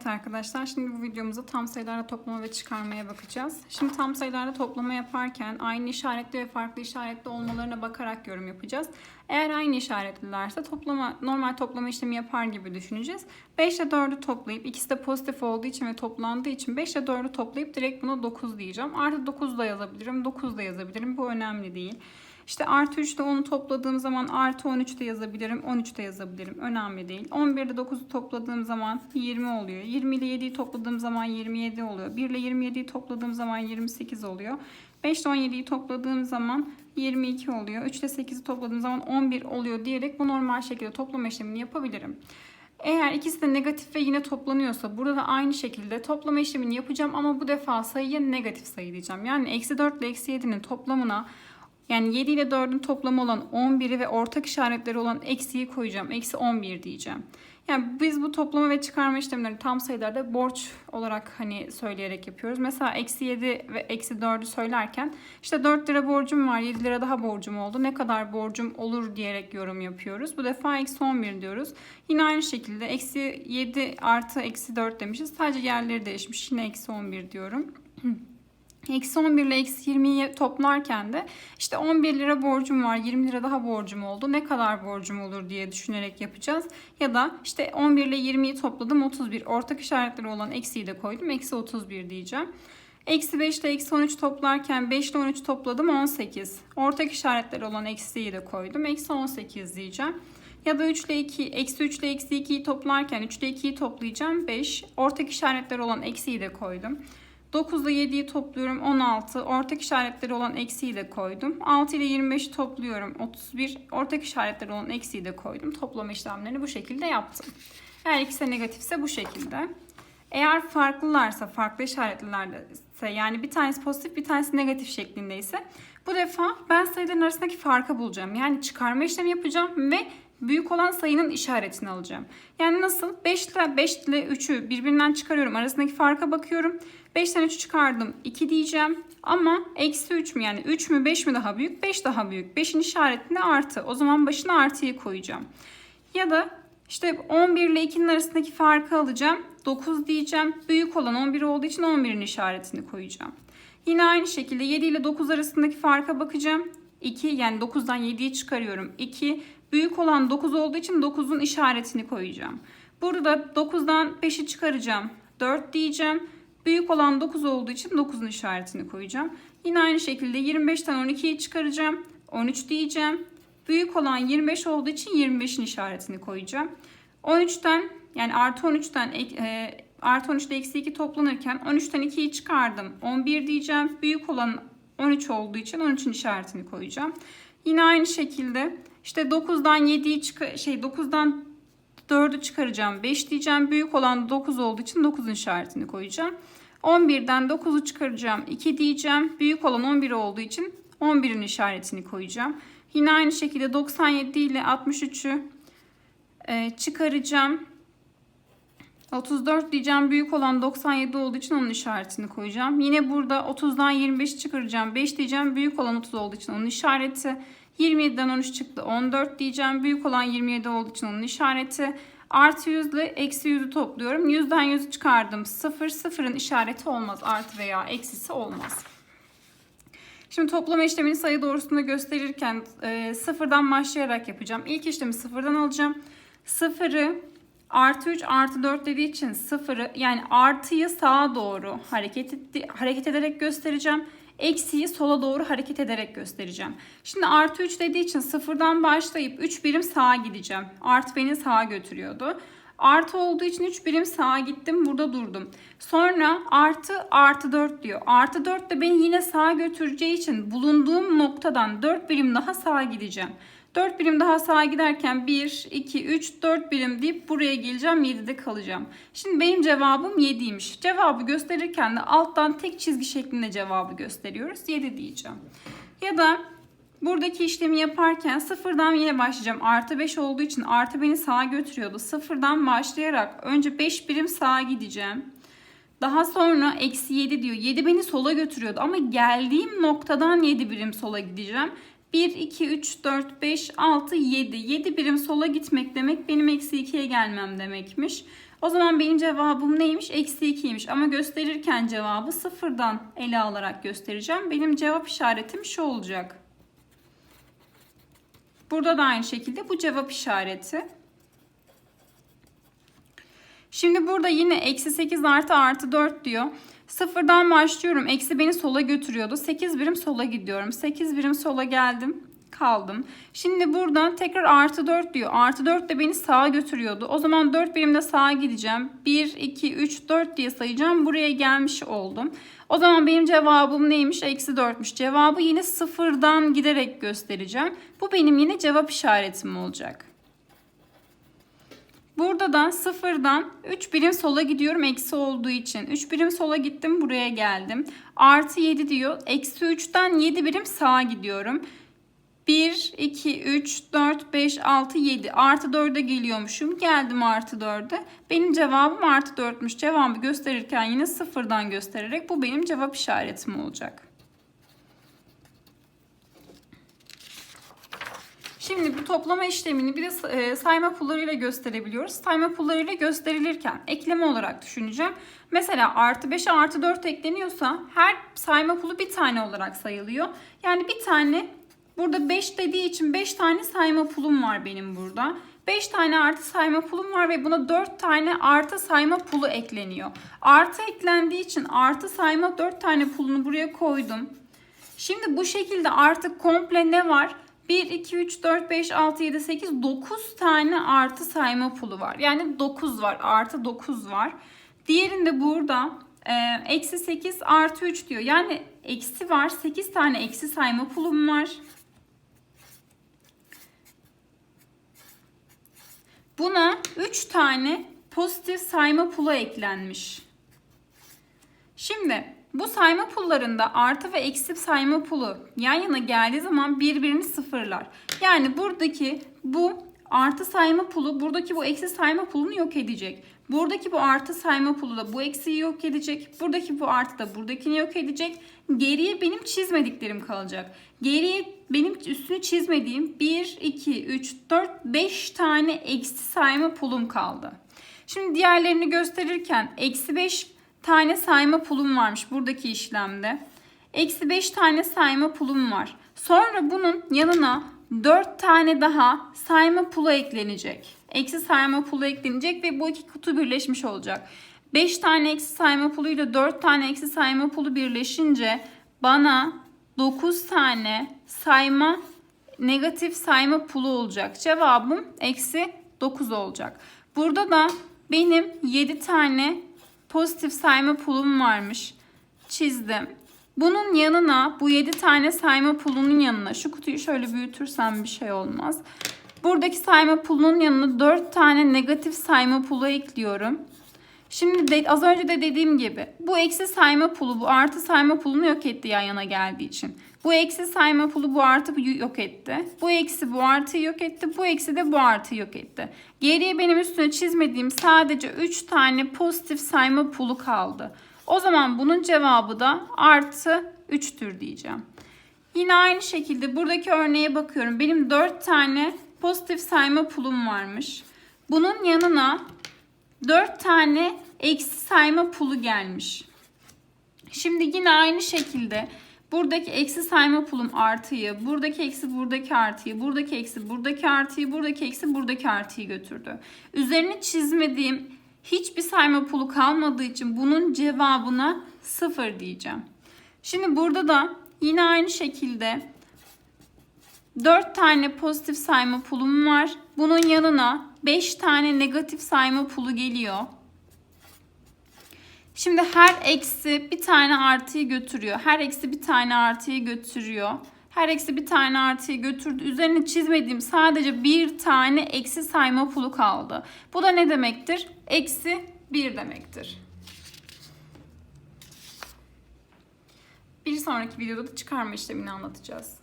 Evet arkadaşlar şimdi bu videomuzda tam sayılarla toplama ve çıkarmaya bakacağız. Şimdi tam sayılarla toplama yaparken aynı işaretli ve farklı işaretli olmalarına bakarak yorum yapacağız. Eğer aynı işaretlilerse toplama normal toplama işlemi yapar gibi düşüneceğiz. 5 ile 4'ü toplayıp ikisi de pozitif olduğu için ve toplandığı için 5 ile 4'ü toplayıp direkt buna 9 diyeceğim. Artı 9 da yazabilirim, 9 da yazabilirim. Bu önemli değil. İşte artı 3 ile 10'u topladığım zaman artı 13 de yazabilirim, 13 de yazabilirim. Önemli değil. 11 ile 9'u topladığım zaman 20 oluyor. 20 ile 7'yi topladığım zaman 27 oluyor. 1 ile 27'yi topladığım zaman 28 oluyor. 5 ile 17'yi topladığım zaman 22 oluyor. 3 ile 8'i topladığım zaman 11 oluyor diyerek bu normal şekilde toplama işlemini yapabilirim. Eğer ikisi de negatif ve yine toplanıyorsa burada da aynı şekilde toplama işlemini yapacağım ama bu defa sayıya negatif sayı diyeceğim. Yani eksi 4 ile eksi 7'nin toplamına yani 7 ile 4'ün toplamı olan 11'i ve ortak işaretleri olan eksiyi koyacağım. Eksi 11 diyeceğim. Yani biz bu toplama ve çıkarma işlemlerini tam sayılarda borç olarak hani söyleyerek yapıyoruz. Mesela eksi 7 ve eksi 4'ü söylerken işte 4 lira borcum var 7 lira daha borcum oldu. Ne kadar borcum olur diyerek yorum yapıyoruz. Bu defa eksi 11 diyoruz. Yine aynı şekilde eksi 7 artı eksi 4 demişiz. Sadece yerleri değişmiş. Yine eksi 11 diyorum. Eksi 11 ile eksi 20'yi toplarken de işte 11 lira borcum var 20 lira daha borcum oldu ne kadar borcum olur diye düşünerek yapacağız. Ya da işte 11 ile 20'yi topladım 31 ortak işaretleri olan eksiyi de koydum eksi 31 diyeceğim. Eksi 5 ile eksi 13 toplarken 5 ile 13 topladım 18. Ortak işaretleri olan eksiyi de koydum. Eksi 18 diyeceğim. Ya da 3 ile 2, eksi 3 ile eksi 2'yi toplarken 3 ile 2'yi toplayacağım 5. Ortak işaretleri olan eksiyi de koydum. 9 ile 7'yi topluyorum 16. Ortak işaretleri olan eksiyi de koydum. 6 ile 25'i topluyorum 31. Ortak işaretleri olan eksiyi de koydum. Toplama işlemlerini bu şekilde yaptım. Eğer ikisi negatifse bu şekilde. Eğer farklılarsa, farklı işaretlilerse yani bir tanesi pozitif bir tanesi negatif şeklindeyse bu defa ben sayıların arasındaki farkı bulacağım. Yani çıkarma işlemi yapacağım ve büyük olan sayının işaretini alacağım. Yani nasıl? 5 ile 5 ile 3'ü birbirinden çıkarıyorum. Arasındaki farka bakıyorum. 5'ten 3'ü çıkardım. 2 diyeceğim. Ama eksi 3 mü yani 3 mü 5 mi daha büyük? 5 daha büyük. 5'in işaretinde artı. O zaman başına artıyı koyacağım. Ya da işte 11 ile 2'nin arasındaki farkı alacağım. 9 diyeceğim. Büyük olan 11 olduğu için 11'in işaretini koyacağım. Yine aynı şekilde 7 ile 9 arasındaki farka bakacağım. 2 yani 9'dan 7'yi çıkarıyorum. 2 büyük olan 9 olduğu için 9'un işaretini koyacağım. Burada 9'dan 5'i çıkaracağım. 4 diyeceğim. Büyük olan 9 olduğu için 9'un işaretini koyacağım. Yine aynı şekilde 25'ten 12'yi çıkaracağım. 13 diyeceğim. Büyük olan 25 olduğu için 25'in işaretini koyacağım. 13'ten yani artı 13'ten e, artı 13 ile eksi 2 toplanırken 13'ten 2'yi çıkardım. 11 diyeceğim. Büyük olan 13 olduğu için 13'ün işaretini koyacağım. Yine aynı şekilde işte 9'dan 7'yi çıkar şey 9'dan 4'ü çıkaracağım. 5 diyeceğim. Büyük olan 9 olduğu için 9'un işaretini koyacağım. 11'den 9'u çıkaracağım. 2 diyeceğim. Büyük olan 11 olduğu için 11'in işaretini koyacağım. Yine aynı şekilde 97 ile 63'ü e, çıkaracağım. 34 diyeceğim. Büyük olan 97 olduğu için onun işaretini koyacağım. Yine burada 30'dan 25 çıkaracağım. 5 diyeceğim. Büyük olan 30 olduğu için onun işareti. 27'den 13 çıktı. 14 diyeceğim. Büyük olan 27 olduğu için onun işareti. Artı 100 ile eksi 100'ü topluyorum. 100'den 100'ü çıkardım. 0. 0'ın işareti olmaz. Artı veya eksisi olmaz. Şimdi toplama işlemini sayı doğrusunda gösterirken e, sıfırdan başlayarak yapacağım. İlk işlemi sıfırdan alacağım. Sıfırı artı 3 artı 4 dediği için sıfırı yani artıyı sağa doğru hareket, etti, hareket ederek göstereceğim. Eksiyi sola doğru hareket ederek göstereceğim. Şimdi artı 3 dediği için sıfırdan başlayıp 3 birim sağa gideceğim. Artı beni sağa götürüyordu. Artı olduğu için 3 birim sağa gittim. Burada durdum. Sonra artı artı 4 diyor. Artı 4 de beni yine sağa götüreceği için bulunduğum noktadan 4 birim daha sağa gideceğim. 4 birim daha sağa giderken 1, 2, 3, 4 birim deyip buraya geleceğim. 7'de kalacağım. Şimdi benim cevabım 7'ymiş. Cevabı gösterirken de alttan tek çizgi şeklinde cevabı gösteriyoruz. 7 diyeceğim. Ya da buradaki işlemi yaparken sıfırdan yine başlayacağım. Artı 5 olduğu için artı beni sağa götürüyordu. Sıfırdan başlayarak önce 5 birim sağa gideceğim. Daha sonra eksi 7 diyor. 7 beni sola götürüyordu ama geldiğim noktadan 7 birim sola gideceğim. 1, 2, 3, 4, 5, 6, 7. 7 birim sola gitmek demek benim eksi 2'ye gelmem demekmiş. O zaman benim cevabım neymiş? Eksi 2'ymiş. Ama gösterirken cevabı sıfırdan ele alarak göstereceğim. Benim cevap işaretim şu olacak. Burada da aynı şekilde bu cevap işareti. Şimdi burada yine eksi 8 artı artı 4 diyor. Sıfırdan başlıyorum. Eksi beni sola götürüyordu. 8 birim sola gidiyorum. 8 birim sola geldim. Kaldım. Şimdi buradan tekrar artı 4 diyor. Artı 4 de beni sağa götürüyordu. O zaman 4 birimde sağa gideceğim. 1, 2, 3, 4 diye sayacağım. Buraya gelmiş oldum. O zaman benim cevabım neymiş? Eksi 4'müş. Cevabı yine sıfırdan giderek göstereceğim. Bu benim yine cevap işaretim olacak. Burada da sıfırdan 3 birim sola gidiyorum eksi olduğu için. 3 birim sola gittim buraya geldim. Artı 7 diyor. Eksi 3'ten 7 birim sağa gidiyorum. 1, 2, 3, 4, 5, 6, 7. Artı 4'e geliyormuşum. Geldim artı 4'e. Benim cevabım artı 4'müş. Cevabı gösterirken yine sıfırdan göstererek bu benim cevap işaretim olacak. Şimdi bu toplama işlemini bir de e, sayma pullarıyla gösterebiliyoruz. Sayma pullarıyla gösterilirken ekleme olarak düşüneceğim. Mesela artı 5'e artı 4 ekleniyorsa her sayma pulu bir tane olarak sayılıyor. Yani bir tane burada 5 dediği için 5 tane sayma pulum var benim burada. 5 tane artı sayma pulum var ve buna 4 tane artı sayma pulu ekleniyor. Artı eklendiği için artı sayma 4 tane pulunu buraya koydum. Şimdi bu şekilde artık komple ne var? 1, 2, 3, 4, 5, 6, 7, 8, 9 tane artı sayma pulu var. Yani 9 var. Artı 9 var. Diğerinde burada e, eksi 8 artı 3 diyor. Yani eksi var. 8 tane eksi sayma pulum var. Buna 3 tane pozitif sayma pulu eklenmiş. Şimdi bu sayma pullarında artı ve eksi sayma pulu yan yana geldiği zaman birbirini sıfırlar. Yani buradaki bu artı sayma pulu buradaki bu eksi sayma pulunu yok edecek. Buradaki bu artı sayma pulu da bu eksiyi yok edecek. Buradaki bu artı da buradakini yok edecek. Geriye benim çizmediklerim kalacak. Geriye benim üstünü çizmediğim 1, 2, 3, 4, 5 tane eksi sayma pulum kaldı. Şimdi diğerlerini gösterirken eksi 5 tane sayma pulum varmış buradaki işlemde. Eksi 5 tane sayma pulum var. Sonra bunun yanına 4 tane daha sayma pulu eklenecek. Eksi sayma pulu eklenecek ve bu iki kutu birleşmiş olacak. 5 tane eksi sayma puluyla 4 tane eksi sayma pulu birleşince bana 9 tane sayma negatif sayma pulu olacak. Cevabım eksi 9 olacak. Burada da benim 7 tane pozitif sayma pulum varmış. Çizdim. Bunun yanına bu 7 tane sayma pulunun yanına şu kutuyu şöyle büyütürsem bir şey olmaz. Buradaki sayma pulunun yanına 4 tane negatif sayma pulu ekliyorum. Şimdi de, az önce de dediğim gibi bu eksi sayma pulu bu artı sayma pulunu yok etti yan yana geldiği için. Bu eksi sayma pulu bu artı yok etti. Bu eksi bu artıyı yok etti. Bu eksi de bu artıyı yok etti. Geriye benim üstüne çizmediğim sadece 3 tane pozitif sayma pulu kaldı. O zaman bunun cevabı da artı 3'tür diyeceğim. Yine aynı şekilde buradaki örneğe bakıyorum. Benim 4 tane pozitif sayma pulum varmış. Bunun yanına 4 tane eksi sayma pulu gelmiş. Şimdi yine aynı şekilde buradaki eksi sayma pulum artıyı, buradaki eksi buradaki artıyı, buradaki eksi buradaki artıyı, buradaki eksi buradaki artıyı götürdü. Üzerini çizmediğim hiçbir sayma pulu kalmadığı için bunun cevabına 0 diyeceğim. Şimdi burada da yine aynı şekilde 4 tane pozitif sayma pulum var. Bunun yanına 5 tane negatif sayma pulu geliyor. Şimdi her eksi bir tane artıyı götürüyor. Her eksi bir tane artıyı götürüyor. Her eksi bir tane artıyı götürdü. Üzerine çizmediğim sadece bir tane eksi sayma pulu kaldı. Bu da ne demektir? Eksi 1 demektir. Bir sonraki videoda da çıkarma işlemini anlatacağız.